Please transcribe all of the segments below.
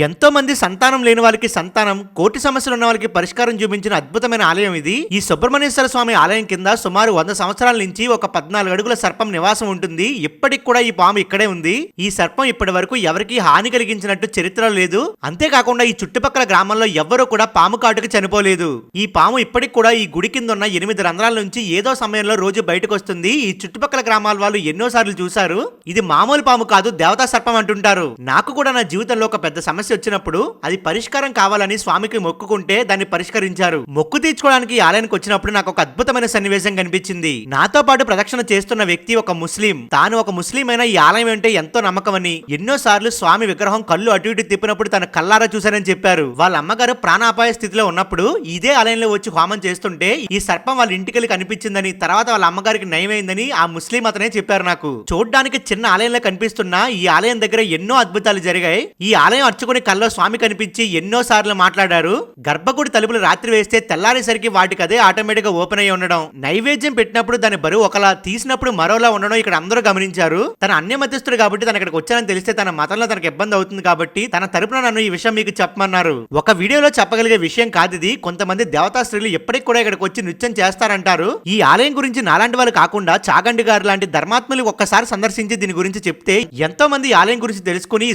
ఎంతోమంది సంతానం లేని వాళ్ళకి సంతానం కోటి సమస్యలు ఉన్న వాళ్ళకి పరిష్కారం చూపించిన అద్భుతమైన ఆలయం ఇది. ఈ సుబ్రహ్మణ్యేశ్వర స్వామి ఆలయం కింద సుమారు వంద సంవత్సరాల నుంచి ఒక పద్నాలుగు అడుగుల సర్పం నివాసం ఉంటుంది. ఇప్పటికి కూడా ఈ పాము ఇక్కడే ఉంది. ఈ సర్పం ఇప్పటి వరకు ఎవరికి హాని కలిగించినట్టు చరిత్ర లేదు. అంతేకాకుండా ఈ చుట్టుపక్కల గ్రామంలో ఎవ్వరూ కూడా పాము కాటుకు చనిపోలేదు. ఈ పాము ఇప్పటికి కూడా ఈ గుడి కింద ఉన్న ఎనిమిది రంధ్రాల నుంచి ఏదో సమయంలో రోజు బయటకు వస్తుంది. ఈ చుట్టుపక్కల గ్రామాల వాళ్ళు ఎన్నో సార్లు చూశారు. ఇది మామూలు పాము కాదు దేవతా సర్పం అంటుంటారు. నాకు కూడా నా జీవితంలో ఒక పెద్ద సమస్య వచ్చినప్పుడు అది పరిష్కారం కావాలని స్వామికి మొక్కుకుంటే దాన్ని పరిష్కరించారు. మొక్కు తీర్చుకోవడానికి ఆలయానికి వచ్చినప్పుడు నాకు ఒక అద్భుతమైన సన్నివేశం కనిపించింది. నాతో పాటు ప్రదక్షిణ చేస్తున్న వ్యక్తి ఒక ముస్లిం. తాను ఒక ముస్లిం అయినా ఈ ఆలయం అంటే ఎంతో నమ్మకమని ఎన్నో సార్లు స్వామి విగ్రహం కళ్ళు అటు ఇటు తిప్పినప్పుడు తన కల్లారా చూశారని చెప్పారు. వాళ్ళ అమ్మగారు ప్రాణాపాయ స్థితిలో ఉన్నప్పుడు ఇదే ఆలయంలో వచ్చి హోమం చేస్తుంటే ఈ సర్పం వాళ్ళ ఇంటికెళ్ళి కనిపించిందని తర్వాత వాళ్ళ అమ్మగారికి నయమైందని ఆ ముస్లిం అతనే చెప్పారు నాకు. చూడ్డానికి చిన్న ఆలయంలో కనిపిస్తున్న ఈ ఆలయం దగ్గర ఎన్నో అద్భుతాలు జరిగాయి. ఈ ఆలయం అర్చుకుని కల్లో స్వామి కనిపించి ఎన్నో సార్లు మాట్లాడారు. గర్భగుడి తలుపులు రాత్రి వేస్తే తెల్లారేసరికి వాటికి అదే ఆటోమేటిక్గా ఓపెన్ అయ్యి ఉండడం. నైవేద్యం పెట్టినప్పుడు దాని బరువు ఒకలా తీసినప్పుడు మరోలా ఉండడం ఇక్కడ అందరూ గమనించారు. తన అన్య మధ్యస్థుడు కాబట్టి తన ఇక్కడికి వచ్చానని తెలిస్తే తన మతంలో తనకు ఇబ్బంది అవుతుంది కాబట్టి తన తరపున నన్ను ఈ విషయం మీకు చెప్పమన్నారు. ఒక వీడియోలో చెప్పగలిగే విషయం కాదు ఇది. కొంతమంది దేవతా స్త్రీలు ఎప్పటికి కూడా ఇక్కడికి వచ్చి నృత్యం చేస్తారంటారు. ఈ ఆలయం గురించి నాలాంటి వాళ్ళు కాకుండా చాగండి గారు లాంటి ధర్మాత్మలు ఒక్కసారి సందర్శించి దీని గురించి చెప్తే ఎంతో మంది ఆలయం గురించి తెలుసుకుని ఈ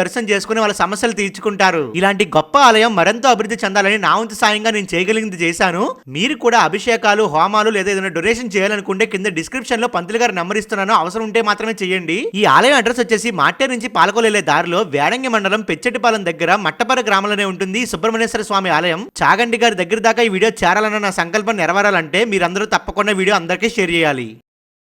దర్శనం చేసుకుని వాళ్ళ సమస్యలు తీర్చుకుంటారు. ఇలాంటి గొప్ప ఆలయం మరింత అభివృద్ధి చెందాలని నా వంతు సాయంగా నేను చేయగలిగింది చేశాను. మీరు కూడా అభిషేకాలు హోమాలు లేదా ఏదైనా డొనేషన్ చేయాలనుకుంటే కింద డిస్క్రిప్షన్లో పంతులు గారు నంబర్ ఇస్తున్నాను. అవసరం ఉంటే మాత్రమే చేయండి. ఈ ఆలయం అడ్రస్ వచ్చేసి మాటే నుంచి పాలకొలేలే దారిలో వేడంగి మండలం పెచ్చటిపాలెం దగ్గర మట్టపర గ్రామంలోనే ఉంటుంది సుబ్రహ్మణ్యేశ్వర స్వామి ఆలయం. చాగండి గారి దగ్గర దాకా ఈ వీడియో చేరాలన్న నా సంకల్పం నెరవేరాలంటే మీరందరూ తప్పకుండా వీడియో అందరికీ షేర్ చేయాలి.